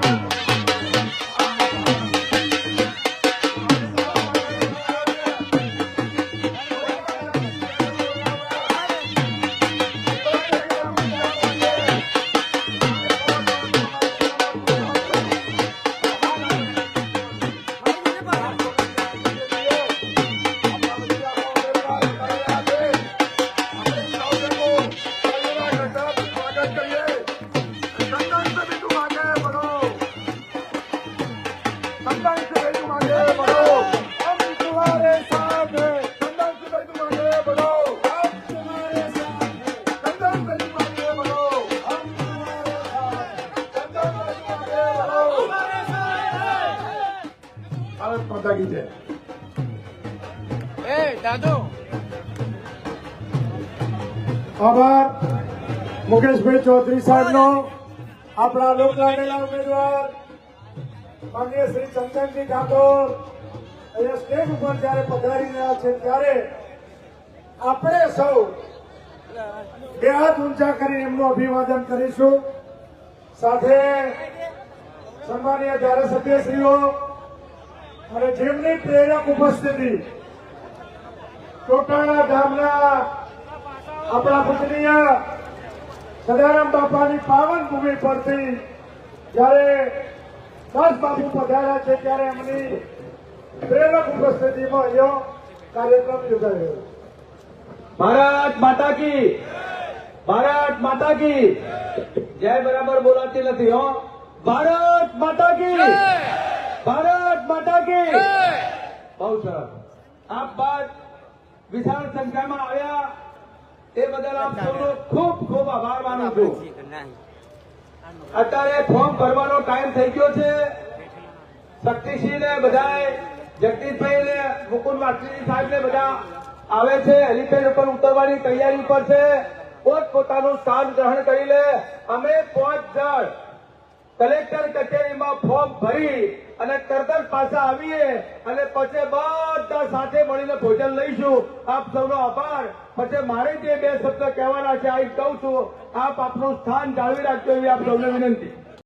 Bye. દાદુ આભાર. મુકેશભાઈ ચૌધરી સાહેબનો. આપણા લોકલાડેલા ઉમેદવાર. માનનીય શ્રી ચંદનજી ઠાકોર, અહીંયા સ્ટેજ ઉપર જયારે પધારી રહ્યા છે ત્યારે આપણે સૌ બે હાથ ઊંચા કરી એમનું અભિવાદન કરીશું. સાથે સન્માનીય ધારાસભ્યશ્રીઓ, અને જેમની પ્રેરક ઉપસ્થિતિ ટોટાણા ગામના આપણા પૂજનીય સદારામ બાપાની પાવન ભૂમિ પરથી જ્યારે દાસ બાપુ પધાર્યા છે ત્યારે એમની પ્રેરક ઉપસ્થિતિમાં અહીંયા કાર્યક્રમ યોજાયો. ભારત માતા કી. ભારત માતા કી. જય બરાબર બોલાતી નથી હો. ભારત માતા કી. ભારત માતા કી. બહુ સરસ. આપ બાદ વિશાળ સંખ્યામાં આવ્યા. એ બદલ આપ સૌનો ખૂબ ખૂબ આભાર માનું છું. અત્યારે ફોર્મ ભરવાનો ટાઈમ થઈ ગયો છે. શક્તિસિંહ ને બધાએ જગદીશભાઈ ને મુકુંદ વાસણી સાહેબ ને બધા આવે છે. હેલિપેડ ઉપર ઉતરવાની તૈયારી ઉપર છે. પોત પોતાનું સ્થાન ગ્રહણ કરી લે. અમે પાંચ જણ કલેક્ટર કચેરીમાં ફોર્મ ભરી અને તરત પાછા આવીએ અને પછી બધા સાથે મળીને ભોજન લઈશું. આપ સૌનો આભાર. પછી મારે જે બે શબ્દ કહેવાના છે, આ કહું છું. આપ આપનું સ્થાન જાળવી રાખજો એવી આપ સૌને વિનંતી.